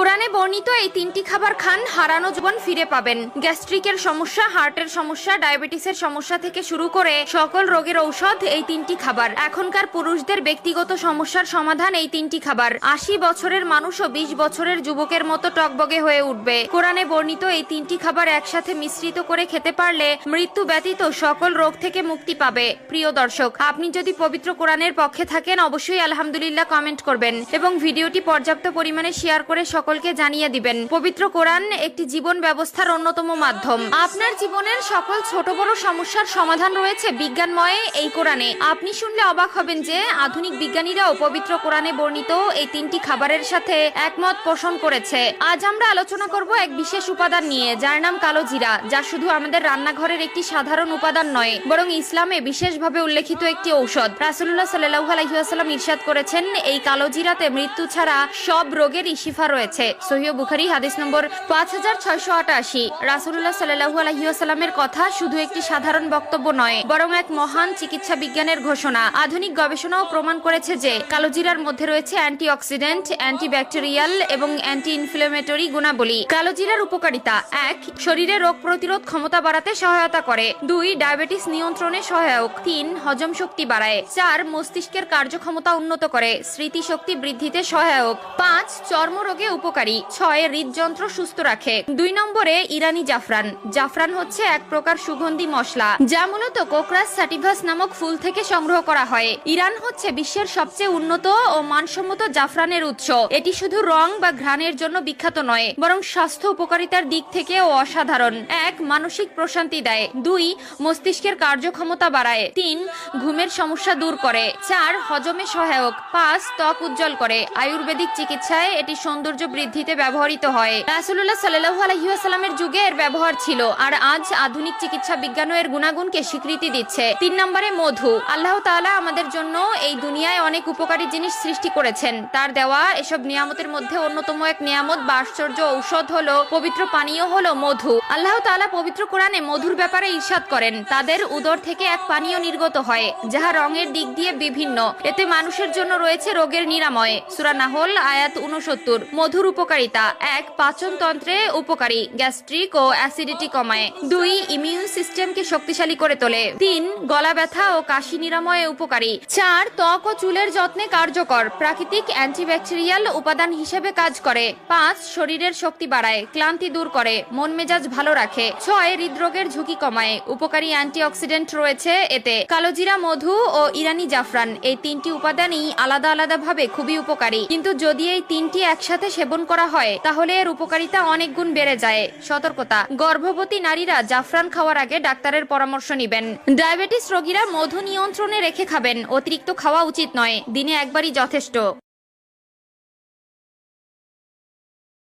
Kur কোরআনে বর্ণিত এই তিনটি খাবার খান, হারানো জীবন ফিরে পাবেন। গ্যাস্ট্রিকের সমস্যা, হার্টের সমস্যা, ডায়াবেটিসের সমস্যা থেকে শুরু করে সকল রোগের ঔষধ এই তিনটি খাবার। এখনকার পুরুষদের ব্যক্তিগত সমস্যার সমাধান এই তিনটি খাবার। আশি বছরের মানুষ ও বিশ বছরের যুবকের মতো টকবগে হয়ে উঠবে। কোরআনে বর্ণিত এই তিনটি খাবার একসাথে মিশ্রিত করে খেতে পারলে মৃত্যু ব্যতীত সকল রোগ থেকে মুক্তি পাবে। প্রিয় দর্শক, আপনি যদি পবিত্র কোরআনের পক্ষে থাকেন, অবশ্যই আলহামদুলিল্লাহ কমেন্ট করবেন এবং ভিডিওটি পর্যাপ্ত পরিমাণে শেয়ার করে সকলকে জানিয়ে দিবেন, পবিত্র কোরআন একটি জীবন ব্যবস্থার অন্যতম মাধ্যম। আপনার জীবনের সকল ছোট বড় সমস্যার সমাধান রয়েছে বিজ্ঞানময় এই কোরআনে। আপনি শুনলে অবাক হবেন যে, আধুনিক বিজ্ঞানীরাও পবিত্র কোরআনে বর্ণিত এই তিনটি খাবারের সাথে একমত পোষণ করেছে। আজ আমরা আলোচনা করব এক বিশেষ উপাদান নিয়ে, যার নাম কালো জিরা, যা শুধু আমাদের রান্নাঘরের একটি সাধারণ উপাদান নয়, বরং ইসলামে বিশেষভাবে উল্লেখিত একটি ঔষধ। রাসুল্লাহ সাল্লাহ আলহিহাস্লাম ইরশাদ করেছেন, এই কালো জিরাতে মৃত্যু ছাড়া সব রোগের ইশিফা রয়েছে। সহিহ বুখারি, হাদিস নম্বর পাঁচ হাজার ছয়শো আটাশি। রাসুল্লাহ সাল্লাহু আলহিহাস্লামের কথা শুধু একটি সাধারণ বক্তব্য নয়, বরং এক মহান চিকিৎসা বিজ্ঞানের ঘোষণা। আধুনিক গবেষণাও প্রমাণ করেছে যে কালোজিরার মধ্যে রয়েছে অ্যান্টিঅক্সিডেন্ট, অ্যান্টিব্যাকটেরিয়াল এবং অ্যান্টি ইনফ্লেমেটরি গুণাবলী। কালোজিরার উপকারিতা এক, শরীরে রোগ প্রতিরোধ ক্ষমতা বাড়াতে সহায়তা করে। দুই, ডায়াবেটিস নিয়ন্ত্রণে সহায়ক। তিন, হজম শক্তি বাড়ায়। চার, মস্তিষ্কের কার্যক্ষমতা উন্নত করে। স্মৃতিশক্তি বৃদ্ধিতে সহায়ক। পাঁচ, চর্মরোগে উপকারী। ছয় হৃদযন্ত্র সুস্থ রাখে। দুই নম্বরে ইরানি জাফরান। জাফরান হচ্ছে এক প্রকার সুগন্ধি মশলা, যা মূলত কোকরাস সাটিভাস নামক ফুল থেকে সংগ্রহ করা হয়। ইরান হচ্ছে বিশ্বের সবচেয়ে উন্নত ও মানসম্মত জাফরানের উৎস। এটি শুধু রং বা ঘ্রাণের জন্য বিখ্যাত নয়, বরং স্বাস্থ্য উপকারিতার দিক থেকেও অসাধারণ। এক, মানসিক প্রশান্তি দেয়। দুই, মস্তিষ্কের কার্যক্ষমতা বাড়ায়। তিন, ঘুমের সমস্যা দূর করে। চার, হজমে সহায়ক। পাঁচ, ত্বক উজ্জ্বল করে। আয়ুর্বেদিক চিকিৎসায় এটি সৌন্দর্য বৃদ্ধিতে ব্যবহৃত হয়। রাসুল্লাহ সাল্লাহ আলহিহাস্লামের যুগে এর ব্যবহার ছিল, আর আজ আধুনিক চিকিৎসা বিজ্ঞান এর গুণাগুণকে স্বীকৃতি দিচ্ছে। তিন নম্বরে মধু। আল্লাহ তাআলা আমাদের জন্য এই দুনিয়ায় অনেক উপকারী জিনিস সৃষ্টি করেছেন। তার দেওয়া এসব নিয়ামতের মধ্যে অন্যতম এক নিয়ামত বা আশ্চর্য ঔষধ হলো, পবিত্র পানীয় হলো মধু। আল্লাহ তাআলা পবিত্র কোরআনে মধুর ব্যাপারে ঈর্ষাদ করেন, তাদের উদর থেকে এক পানীয় নির্গত হয়, যাহা রঙের দিক দিয়ে বিভিন্ন। এতে মানুষের জন্য রয়েছে রোগের নিরাময়। সূরা নাহল, আয়াত উনসত্তর মধুর উপকারিতা। এক পাচন তন্ত্রে উপকারী, গ্যাস্ট্রিক ও অ্যাসিডিটি কমায়। দুই, ইমিউন সিস্টেমকে শক্তিশালী করে তোলে। তিন, গলা ব্যথা ও কাশি নিরাময়ে উপকারী। চার, ত্বক ও চুলের যত্নে কার্যকর, প্রাকৃতিক অ্যান্টিব্যাকটেরিয়াল উপাদান হিসেবে কাজ করে। পাঁচ, শরীরের শক্তি বাড়ায়, ক্লান্তি দূর করে, মন মেজাজ ভালো রাখে। ছয়, হৃদরোগের ঝুঁকি কমায়। উপকারী অ্যান্টিঅক্সিডেন্ট রয়েছে এতে। কালোজিরা, মধু ও ইরানি জাফরান এই তিনটি উপাদানই আলাদা আলাদা ভাবে খুবই উপকারী। কিন্তু যদি এই তিনটি একসাথে সেবন করা হয়, তাহলে এর উপকারিতা অনেক গুণ বেড়ে যায়। সতর্কতা। গর্ভবতী নারীরা জাফরান খাওয়ার আগে ডাক্তারের পরামর্শ নেবেন। ডায়াবেটিস রোগীরা মধু নিয়ন্ত্রণে রেখে খাবেন। অতিরিক্ত খাওয়া উচিত নয়। দিনে একবারই যথেষ্ট।